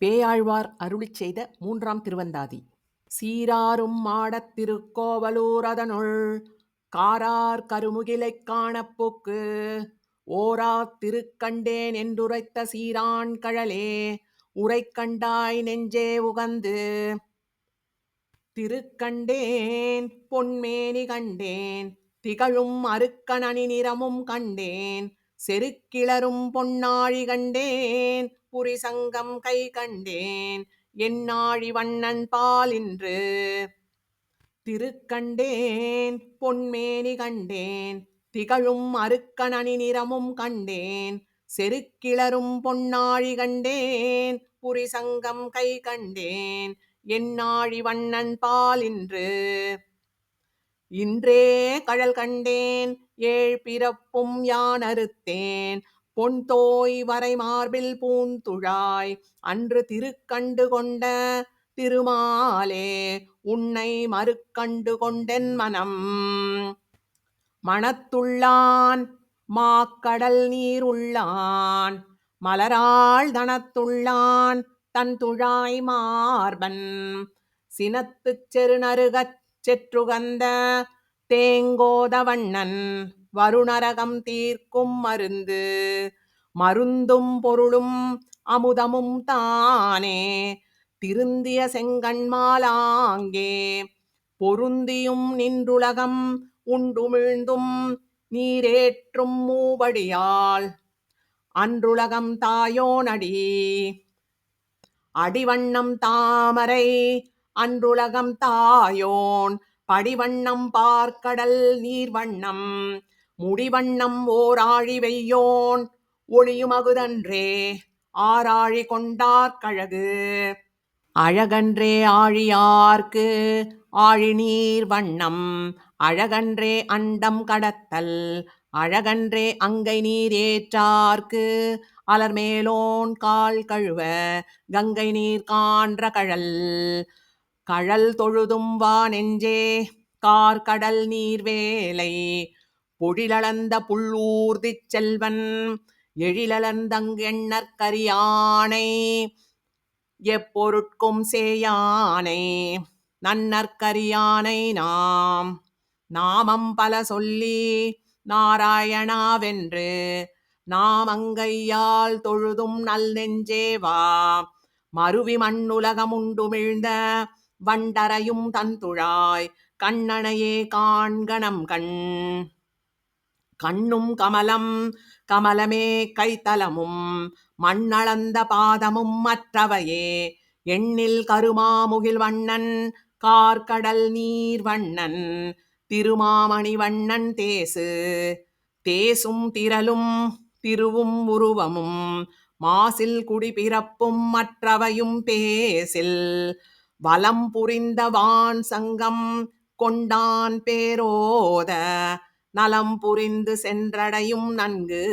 பேயாழ்வார் அருளிச் செய்த மூன்றாம் திருவந்தாதி. சீராரும் மாடத் திருக்கோவலூரதனுள் காரார் கருமுகிலைக் காணப் ஓரா திருக்கண்டேன் என்றுரைத்த சீரான் கழலே உரைக்கண்டாய் நெஞ்சே உகந்து. திருக்கண்டேன் பொன்மேனி கண்டேன் திகழும் அருக்கணனி நிறமும் கண்டேன் செருக்கிளரும் பொன்னாழி கண்டேன் புரிசங்கம் கை கண்டேன் என்னாழி வண்ணன் பாலின்று திருக்கண்டேன் பொன்மேனி கண்டேன் திகழும் அருக்கணனி நிறமும் கண்டேன் செருக்கிளரும் பொன்னாழி கண்டேன் புரிசங்கம் கை கண்டேன் என்னாழி வண்ணன் பாலின்று இன்றே கழல் கண்டேன் ஏழ் பிறப்பும் யான் அறுத்தேன். பொன் தோய் வரை மார்பில் பூந்துழாய் அன்று திருக்கண்டு கொண்ட திருமாலே உன்னை மறுக்கண்டு கொண்டென் மனம். மனத்துள்ளான் மாக்கடல் நீர் உள்ளான் மலராள் தனத்துள்ளான் தன் துழாய் மார்பன். சினத்துச் செருநருகச் செற்றுகந்த தேங்கோதவண்ணன் வருணரகம் தீர்க்கும் மருந்து. மருந்தும் பொருளும் அமுதமும் தானே திருந்திய செங்கண்மாலாங்கே. பொருந்தியும் நின்றுலகம் உண்டுமிழ்ந்தும் நீரேற்றும் மூவடியால். அன்றுலகம் தாயோனடி அடிவண்ணம் தாமரை அன்றுலகம் தாயோன் படிவண்ணம் பார்க்கடல் நீர்வண்ணம் முடிவண்ணம் ஓராழி வெய்யோன் ஒளியுமகுதன்றே ஆராழி கொண்டார்கழகு அழகன்றே ஆழியார்க்கு ஆழி நீர் வண்ணம் அழகன்றே அண்டம் கடத்தல் அழகன்றே அங்கை நீர் ஏற்றார்க்கு அலர்மேலோன் கால் கழுவ கங்கை நீர் கான்ற கழல். கழல் தொழுதும் வா நெஞ்சே கார்கடல் நீர் வேலை பொழிலளந்த புள்ளூர்திச் செல்வன் எழிலளந்தங்கெண்ணற்கரியானை எப்பொருட்கும் சேயானை நன்னற்கரியானை நாம். நாமம் பல சொல்லி நாராயணாவென்று நாம் அங்கையால் தொழுதும் நல் நெஞ்சேவா மருவி மண்ணுலகமுண்டுமிழ்ந்த வண்டரையும் தந்துழாய் கண்ணனையே காண்கணம் கண். கண்ணும் கமலம் கமலமே கைத்தலமும் மண்ணளந்த பாதமும் மற்றவையே. எண்ணில் கருமாமுகில் வண்ணன் கார்கடல் நீர் வண்ணன் திருமாமணி வண்ணன் தேசு. தேசும் திரளும் திருவும் உருவமும் மாசில் குடிபிறப்பும் மற்றவையும் பேசில். வலம் புரிந்தவான் சங்கம் கொண்டான் பேரோத நலம் புரிந்து சென்றடையும் நன்கு.